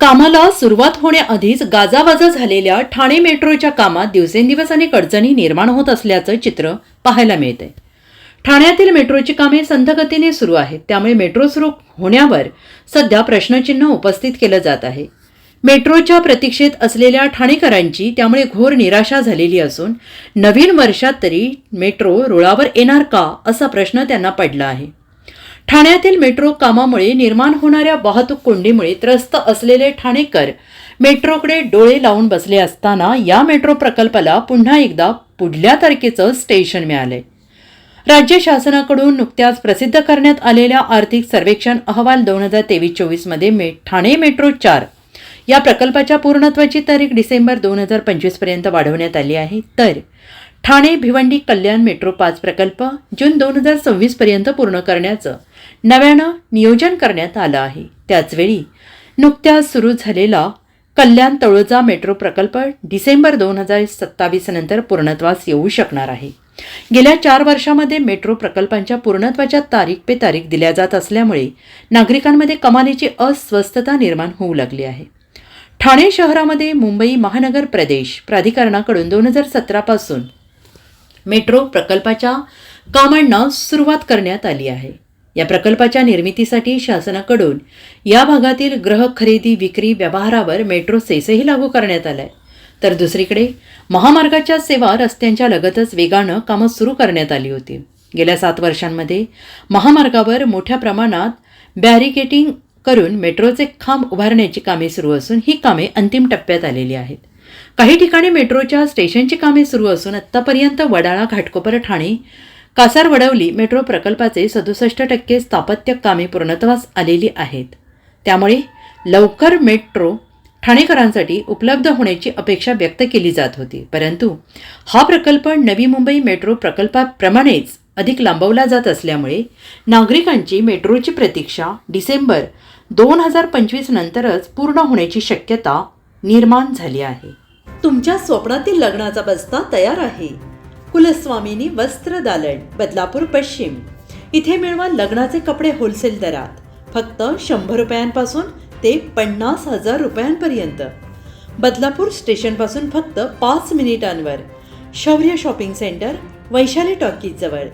कामाला सुरुवात होण्याआधीच गाजावाजा झालेल्या ठाणे मेट्रोच्या कामात दिवसेंदिवस अनेक अडचणी निर्माण होत असल्याचं चित्र पाहायला मिळते ठाण्यातील मेट्रोची कामे संथगतीने सुरू आहेत. त्यामुळे मेट्रो सुरू होण्यावर सध्या प्रश्नचिन्ह उपस्थित केलं जात आहे. मेट्रोच्या प्रतीक्षेत असलेल्या ठाणेकरांची त्यामुळे घोर निराशा झालेली असून नवीन वर्षात तरी मेट्रो रुळावर येणार का असा प्रश्न त्यांना पडला आहे. ठाण्यातील मेट्रो कामामुळे निर्माण होणाऱ्या वाहतूक कोंडीमुळे त्रस्त असलेले ठाणेकर मेट्रोकडे डोळे लावून बसले असताना या मेट्रो प्रकल्पाला पुन्हा एकदा पुढल्या तारखेचं स्टेशन मिळाले. राज्य शासनाकडून नुकत्याच प्रसिद्ध करण्यात आलेल्या आर्थिक सर्वेक्षण अहवाल दोन हजार तेवीस चोवीसमध्ये मे ठाणे मेट्रो चार या प्रकल्पाच्या पूर्णत्वाची तारीख डिसेंबर दोन हजार पंचवीसपर्यंत वाढवण्यात आली आहे. तर ठाणे भिवंडी कल्याण मेट्रो पाच प्रकल्प जून दोन हजार सव्वीसपर्यंत पूर्ण करण्याचं नव्यानं नियोजन करण्यात आलं आहे. त्याचवेळी नुकत्याच सुरू झालेला कल्याण तळोजा मेट्रो प्रकल्प डिसेंबर दोन हजार सत्तावीस नंतर पूर्णत्वास येऊ शकणार आहे. गेल्या चार वर्षामध्ये मेट्रो प्रकल्पांच्या पूर्णत्वाच्या तारीख पे तारीख दिल्या जात असल्यामुळे नागरिकांमध्ये कमालीची अस्वस्थता निर्माण होऊ लागली आहे. ठाणे शहरामध्ये मुंबई महानगर प्रदेश प्राधिकरणाकडून दोन हजार सतरापासून मेट्रो प्रकल्पाच्या कामांना सुरुवात करण्यात आली आहे. या प्रकल्पाच्या निर्मितीसाठी शासनाकडून या भागातील ग्रह खरेदी विक्री व्यवहारावर मेट्रो सेसही लागू करण्यात आलाय. तर दुसरीकडे महामार्गाच्या सेवा रस्त्यांच्या लगतच वेगानं कामं सुरू करण्यात आली होती. गेल्या सात वर्षांमध्ये महामार्गावर मोठ्या प्रमाणात बॅरिकेटिंग करून मेट्रोचे खांब उभारण्याची कामे सुरू असून ही कामे अंतिम टप्प्यात आलेली आहेत. काही ठिकाणी मेट्रोच्या स्टेशनची कामे सुरू असून आत्तापर्यंत वडाळा घाटकोपर ठाणे कासार वडवली मेट्रो प्रकल्पाचे सदुसष्ट टक्के स्थापत्य कामे पूर्णत्वास आलेली आहेत. त्यामुळे लवकर मेट्रो ठाणेकरांसाठी उपलब्ध होण्याची अपेक्षा व्यक्त केली जात होती. परंतु हा प्रकल्प नवी मुंबई मेट्रो प्रकल्पाप्रमाणेच अधिक लांबवला जात असल्यामुळे नागरिकांची मेट्रोची प्रतीक्षा डिसेंबर दोन हजार पंचवीस नंतरच पूर्ण होण्याची शक्यता निर्माण झाली आहे. तुमच्या स्वप्नातील लग्नाचा बस्ता तयार आहे. कुलस्वामिनी वस्त्र दालन बदलापूर पश्चिम. इथे मिळवा लग्नाचे कपडे होलसेल दरात. फक्त शंभर रुपयांपासून ते पन्नास हजार रुपयांपर्यंत. बदलापूर स्टेशनपासून फक्त पाच मिनिटांवर. शौर्य शॉपिंग सेंटर वैशाली टॉकीजवळ